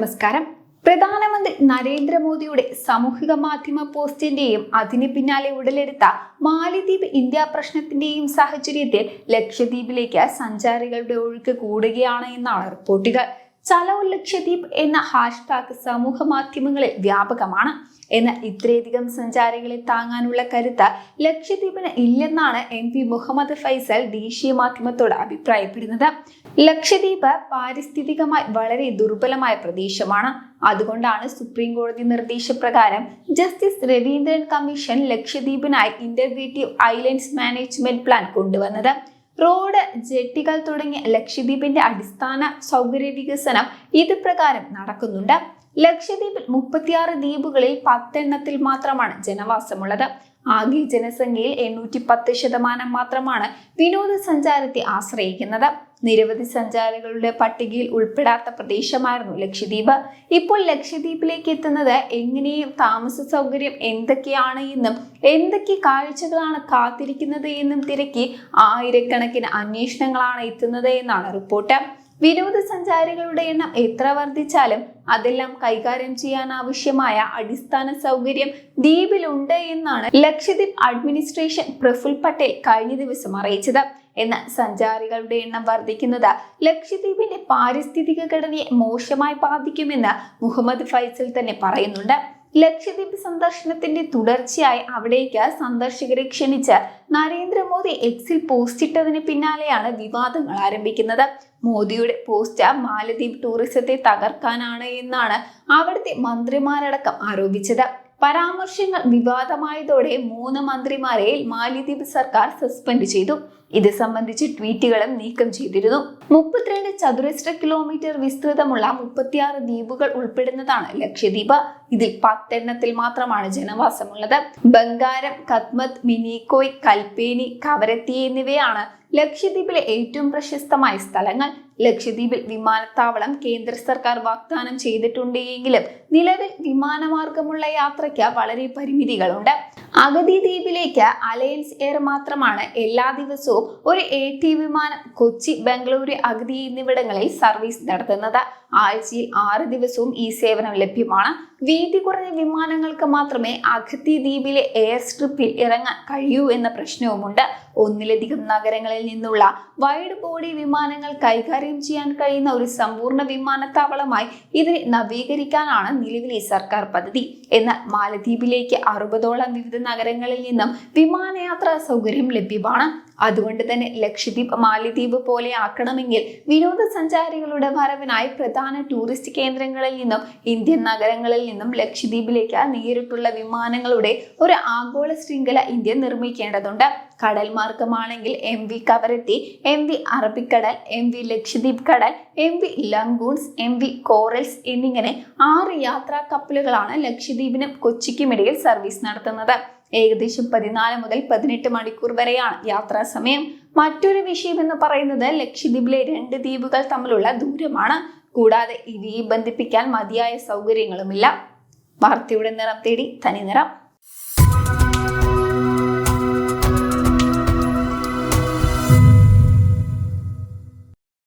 നമസ്കാരം. പ്രധാനമന്ത്രി നരേന്ദ്രമോദിയുടെ സാമൂഹിക മാധ്യമ പോസ്റ്റിന്റെയും അതിന് പിന്നാലെ ഉടലെടുത്ത മാലിദ്വീപ് ഇന്ത്യ പ്രശ്നത്തിന്റെയും സാഹചര്യത്തിൽ ലക്ഷദ്വീപിലേക്ക് സഞ്ചാരികളുടെ ഒഴുക്ക് കൂടുകയാണ് എന്നാണ് റിപ്പോർട്ടുകൾ. ചലോ ലക്ഷദ്വീപ് എന്ന ഹാഷ്ടാഗ് സമൂഹ മാധ്യമങ്ങളിൽ വ്യാപകമാണ്. എന്ന ഇത്രയധികം സഞ്ചാരികളെ താങ്ങാനുള്ള കരുത്ത് ലക്ഷദ്വീപിന് ഇല്ലെന്നാണ് എം പി മുഹമ്മദ് ഫൈസൽ ദേശീയ മാധ്യമത്തോട് അഭിപ്രായപ്പെടുന്നത്. ലക്ഷദ്വീപ് പാരിസ്ഥിതികമായി വളരെ ദുർബലമായ പ്രദേശമാണ്. അതുകൊണ്ടാണ് സുപ്രീം കോടതി നിർദ്ദേശപ്രകാരം ജസ്റ്റിസ് രവീന്ദ്രൻ കമ്മീഷൻ ലക്ഷദ്വീപിനായി ഇന്റഗ്രേറ്റീവ് ഐലൻഡ്സ് മാനേജ്മെന്റ് പ്ലാൻ കൊണ്ടുവന്നത്. റോഡ് ജെട്ടികൾ തുടങ്ങിയ ലക്ഷദ്വീപിന്റെ അടിസ്ഥാന സൗകര്യ വികസനം ഇത് പ്രകാരം നടക്കുന്നുണ്ട്. ലക്ഷദ്വീപിൽ മുപ്പത്തിയാറ് ദ്വീപുകളിൽ പത്തെണ്ണത്തിൽ മാത്രമാണ് ജനവാസമുള്ളത്. ആകെ ജനസംഖ്യയിൽ എണ്ണൂറ്റി പത്ത് ശതമാനം മാത്രമാണ് വിനോദസഞ്ചാരത്തെ ആശ്രയിക്കുന്നത്. നിരവധി സഞ്ചാരികളുടെ പട്ടികയിൽ ഉൾപ്പെടാത്ത പ്രദേശമായിരുന്നു ലക്ഷദ്വീപ്. ഇപ്പോൾ ലക്ഷദ്വീപിലേക്ക് എത്തുന്നത് എങ്ങനെയും താമസ സൗകര്യം എന്തൊക്കെയാണ് എന്നും എന്തൊക്കെ കാഴ്ചകളാണ് കാത്തിരിക്കുന്നത് എന്നും തിരക്കി ആയിരക്കണക്കിന് അന്വേഷണങ്ങളാണ് എത്തുന്നത് എന്നാണ് റിപ്പോർട്ട്. വിനോദസഞ്ചാരികളുടെ എണ്ണം എത്ര വർദ്ധിച്ചാലും അതെല്ലാം കൈകാര്യം ചെയ്യാൻ ആവശ്യമായ അടിസ്ഥാന സൗകര്യം ദ്വീപിലുണ്ട് എന്നാണ് ലക്ഷദ്വീപ് അഡ്മിനിസ്ട്രേഷൻ പ്രഫുൽ പട്ടേൽ കഴിഞ്ഞ ദിവസം അറിയിച്ചത്. എന്നാൽ സഞ്ചാരികളുടെ എണ്ണം വർദ്ധിക്കുന്നത് ലക്ഷദ്വീപിന്റെ പാരിസ്ഥിതിക ഘടനയെ മോശമായി ബാധിക്കുമെന്ന് മുഹമ്മദ് ഫൈസൽ തന്നെ പറയുന്നുണ്ട്. ലക്ഷദ്വീപ് സന്ദർശനത്തിന്റെ തുടർച്ചയായി അവിടേക്ക് സന്ദർശകരെ ക്ഷണിച്ച് നരേന്ദ്രമോദി എക്സിൽ പോസ്റ്റ് ഇട്ടതിന് പിന്നാലെയാണ് വിവാദങ്ങൾ ആരംഭിക്കുന്നത്. മോദിയുടെ പോസ്റ്റ് മാലദ്വീപ് ടൂറിസത്തെ തകർക്കാനാണ് എന്നാണ് അവിടുത്തെ മന്ത്രിമാരടക്കം ആരോപിച്ചത്. പരാമർശങ്ങൾ വിവാദമായതോടെ മൂന്ന് മന്ത്രിമാരെ മാലിദ്വീപ് സർക്കാർ സസ്പെൻഡ് ചെയ്തു. ഇത് സംബന്ധിച്ച് ട്വീറ്റുകളും നീക്കം ചെയ്തിരുന്നു. മുപ്പത്തിരണ്ട് ചതുരശ്ര കിലോമീറ്റർ വിസ്തൃതമുള്ള മുപ്പത്തിയാറ് ദ്വീപുകൾ ഉൾപ്പെടുന്നതാണ് ലക്ഷദ്വീപ്. ഇതിൽ പത്തെണ്ണത്തിൽ മാത്രമാണ് ജനവാസമുള്ളത്. ബംഗാരം കത്മത് മിനിക്കോയ് കൽപ്പേനി കവരത്തി എന്നിവയാണ് ലക്ഷദ്വീപിലെ ഏറ്റവും പ്രശസ്തമായ സ്ഥലങ്ങൾ. ലക്ഷദ്വീപിൽ വിമാനത്താവളം കേന്ദ്ര സർക്കാർ വാഗ്ദാനം ചെയ്തിട്ടുണ്ടെങ്കിലും നിലവിൽ വിമാനമാർഗമുള്ള യാത്രയ്ക്ക് വളരെ പരിമിതികളുണ്ട്. അഗതി ദ്വീപിലേക്ക് അലയൻസ് എയർ മാത്രമാണ് എല്ലാ ദിവസവും ഒരു എ ടി വിമാനം കൊച്ചി ബംഗളൂരു അഗതി എന്നിവിടങ്ങളിൽ സർവീസ് നടത്തുന്നത്. ആഴ്ചയിൽ ആറ് ദിവസവും ഈ സേവനം ലഭ്യമാണ്. വീതി കുറഞ്ഞ വിമാനങ്ങൾക്ക് മാത്രമേ അഗതി ദ്വീപിലെ എയർ സ്ട്രിപ്പിൽ ഇറങ്ങാൻ കഴിയൂ എന്ന പ്രശ്നവുമുണ്ട്. ഒന്നിലധികം നഗരങ്ങളിൽ നിന്നുള്ള വൈഡ് ബോഡി വിമാനങ്ങൾ കൈകാര്യം ചെയ്യാൻ കഴിയുന്ന ഒരു സമ്പൂർണ വിമാനത്താവളമായി ഇതിനെ നവീകരിക്കാനാണ് നിലവിലെ സർക്കാർ പദ്ധതി. എന്നാൽ മാലദ്വീപിലേക്ക് അറുപതോളം വിവിധ നഗരങ്ങളിൽ നിന്നും വിമാനയാത്രാ സൗകര്യം ലഭ്യമാണ്. അതുകൊണ്ട് തന്നെ ലക്ഷദ്വീപ് മാലിദ്വീപ് പോലെ ആക്കണമെങ്കിൽ വിനോദസഞ്ചാരികളുടെ വരവിനായി പ്രധാന ടൂറിസ്റ്റ് കേന്ദ്രങ്ങളിൽ നിന്നും ഇന്ത്യൻ നഗരങ്ങളിൽ നിന്നും ലക്ഷദ്വീപിലേക്ക് നേരിട്ടുള്ള വിമാനങ്ങളുടെ ഒരു ആഗോള ശൃംഖല ഇന്ത്യ നിർമ്മിക്കേണ്ടതുണ്ട്. കടൽ മാർഗമാണെങ്കിൽ M V Kavaratti M V അറബിക്കടൽ എം വി ലക്ഷദ്വീപ് കടൽ M V lagoons M V corals എന്നിങ്ങനെ ആറ് യാത്രാ കപ്പലുകളാണ് ലക്ഷദ്വീപിനും കൊച്ചിക്കുമിടയിൽ സർവീസ് നടത്തുന്നത്. ഏകദേശം പതിനാല് മുതൽ പതിനെട്ട് മണിക്കൂർ വരെയാണ് യാത്രാ സമയം. മറ്റൊരു വിഷയം എന്ന് പറയുന്നത് ലക്ഷദ്വീപിലെ രണ്ട് ദ്വീപുകൾ തമ്മിലുള്ള ദൂരമാണ്. കൂടാതെ ഇവയെ ബന്ധിപ്പിക്കാൻ മതിയായ സൗകര്യങ്ങളുമില്ല. വാർത്തയുടെ നിറം തേടി തനി നിറം.